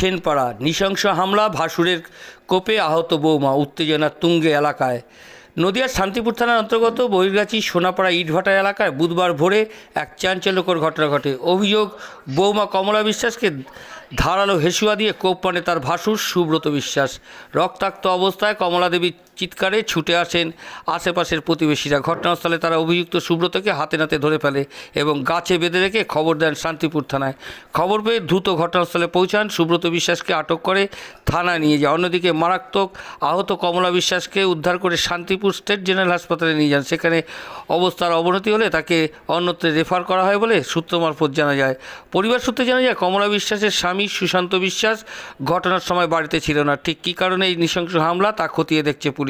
সেনপাড়া। নৃশংস হামলা, ভাসুরের কোপে আহত বৌমা, উত্তেজনা তুঙ্গে এলাকায়। নদিয়ার শান্তিপুর থানার অন্তর্গত বহিরগাছি সোনাপাড়া ইটভাটা এলাকায় বুধবার ভোরে এক চাঞ্চল্যকর ঘটনা ঘটে। অভিযোগ, বৌমা কমলা বিশ্বাসকে ধারালো হেসুয়া দিয়ে কোপ মানে তার ভাসুর সুব্রত বিশ্বাস। রক্তাক্ত অবস্থায় কমলা দেবীর চিৎকারে ছুটে আসেন। আশেপাশের প্রতিবেশীরা ঘটনাস্থলে তারা অভিযুক্ত সুব্রতকে হাতে নাতে ধরে ফেলে এবং গাছে বেঁধে রেখে খবর দেন শান্তিপুর থানায়। খবর পেয়ে দ্রুত ঘটনাস্থলে পৌঁছান। সুব্রত বিশ্বাসকে আটক করে থানায় নিয়ে যায়। অন্যদিকে মারাত্মক আহত কমলা বিশ্বাসকে উদ্ধার করে শান্তিপুর স্টেট জেনারেল হাসপাতালে নিয়ে যান। সেখানে অবস্থার অবনতি হলে তাকে অন্যত্রে রেফার করা হয় বলে সূত্র মারফত জানা যায়। পরিবার সূত্রে জানা যায়, কমলা বিশ্বাসের স্বামী সুশান্ত বিশ্বাস ঘটনার সময় বাড়িতে ছিল না। ঠিক কী কারণে এই নৃশংস হামলা তা খতিয়ে দেখছে পুলিশ?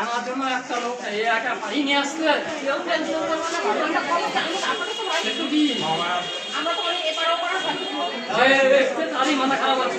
আমার জন্য একটা লোক এই একা পানি নিয়ে একটু দেখতে তারই মাথা খারাপ আছে।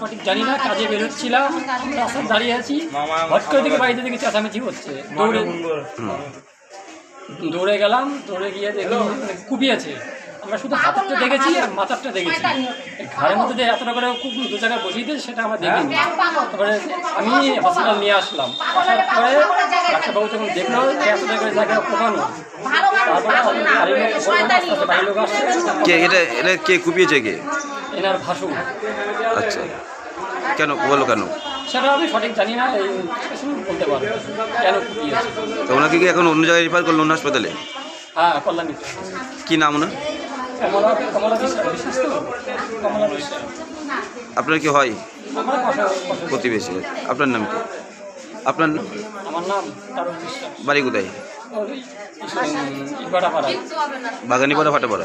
সঠিক জানি না কাজে বেরোচ্ছিলাম রাস্তায় দাঁড়িয়ে আছি। হট করে দিকে বাড়িতে দিকে চেঁচামেচি হচ্ছে। দৌড়ে দৌড়ে গেলাম দৌড়ে গিয়ে দেখি মানে কুপিয়েছে আমরা শুধু হাতটা দেখেছি আর মাথাটা দেখেছি। ঘাড়ের মধ্যে যে এতটা করে খুব দু জায়গায় বসিয়ে দিয়েছে সেটা আমরা দেখিনি। তারপরে আমি হসপিটাল নিয়ে আসলাম। আসার পরে ডাক্তারবাবু যখন দেখল যে এত জায়গায় জায়গায় কোপানো তারপরে বাড়ির লোক আসছে। কে এটা এটা কে কুপিয়েছে কে? এনার আচ্ছা। কেন বলো কেন? সেটা আমি সঠিক জানি না এই বলতে পারব। কেন তো ওনাকে কি এখন অন্য জায়গায় রেফার করল অন্য হাসপাতালে? হ্যাঁ কি নাম ওনার? কমলা কমলা বিশ্বাস বিশ্বাস তো? কমলা বিশ্বাস। আপনার কি হয়? প্রতিবেশী। আপনার নাম কি? আপনার নাম? আমার নাম তারক বিশ্বাস। বাড়ি কোথায়? ইটবাটা পাড়া বাগানিপাড়া ফাটাপাড়া।